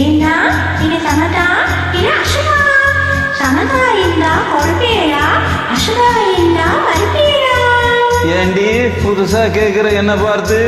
ఏందా ఇది సమత ఇది అషుధ సమత అయిందా కొడుపేడా అషుధ అయిందా పరిపేడా ஏண்டி புதுசா கேக்குற என்ன பார்த்து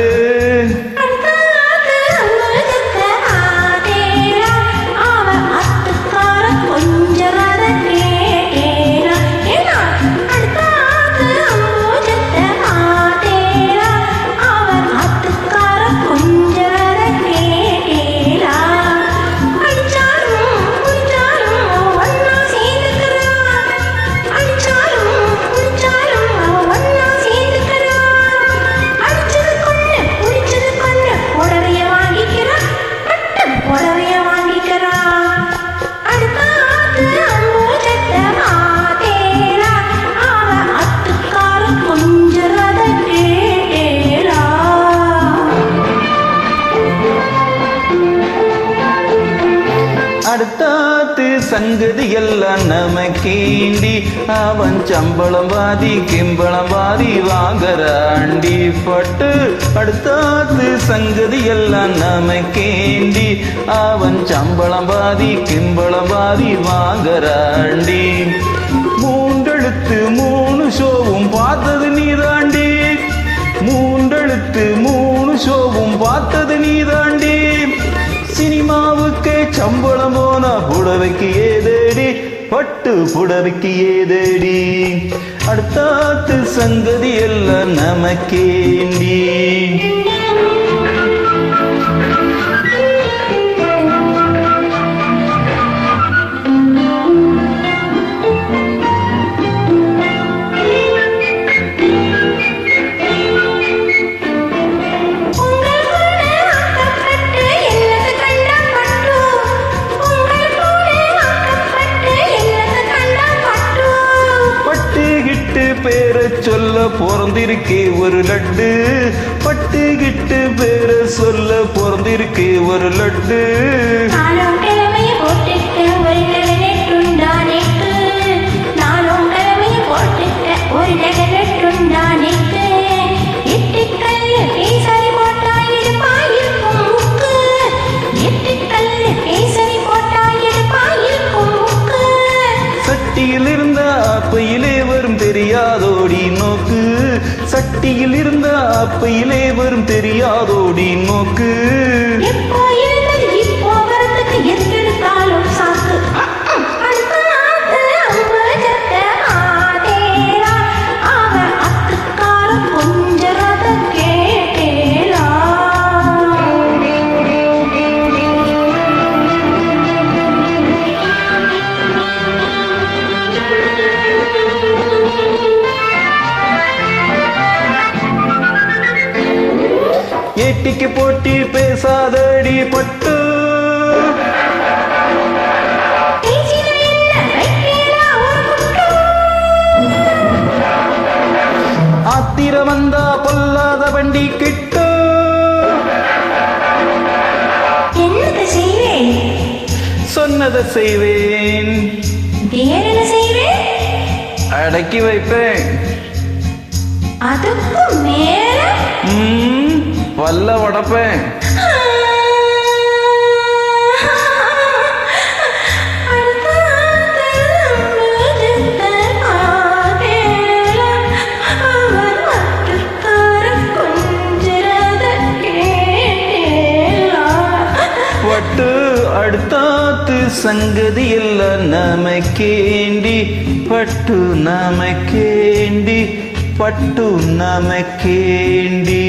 அடுத்தாத்து சங்கதி எல்லாம் நமக்கேண்டி அவன் சம்பளம் வாதி கிம்பளம் வாதி வாங்கராண்டி பட்டு அடுத்தாத்து சங்கதி எல்லாம் நமக்கேண்டி அவன் சம்பளம் வாதி கிம்பளம் வாதி வாங்கராண்டி மூன்றெழுத்து மூணு ஷோவும் பார்த்து சினிமாவுக்கு சம்பளம் போனா புடவைக்கு ஏதேடி? பட்டு புடவைக்கு ஏதேடி? அடுத்தாத்து சங்கதி எல்லாம் நமக்கேண்டி. பேரை சொல்ல பிறந்திருக்கே ஒரு லட்டு. பட்டுகிட்டு பேரை சொல்ல பிறந்திருக்கே ஒரு லட்டு. தெரியாதோடி நோக்கு. சட்டியில் இருந்த அப்பையிலே வரும் தெரியாதோடி நோக்கு. ஏட்டிக்கு போட்டி பேசாதடி பட்டு. ஆத்திர வந்தா பொல்லாத வண்டி கிட்டு. சொன்னதை செய்வேன். அடக்கி வைப்பேன். அதுக்கு மேல? வல்ல பல்ல உடப்பேன் பட்டு அடுத்தாத்து சங்கதி எல்லாம் நமக்கேண்டி பட்டு நமக்கேண்டி பட்டு நமக்கேண்டி.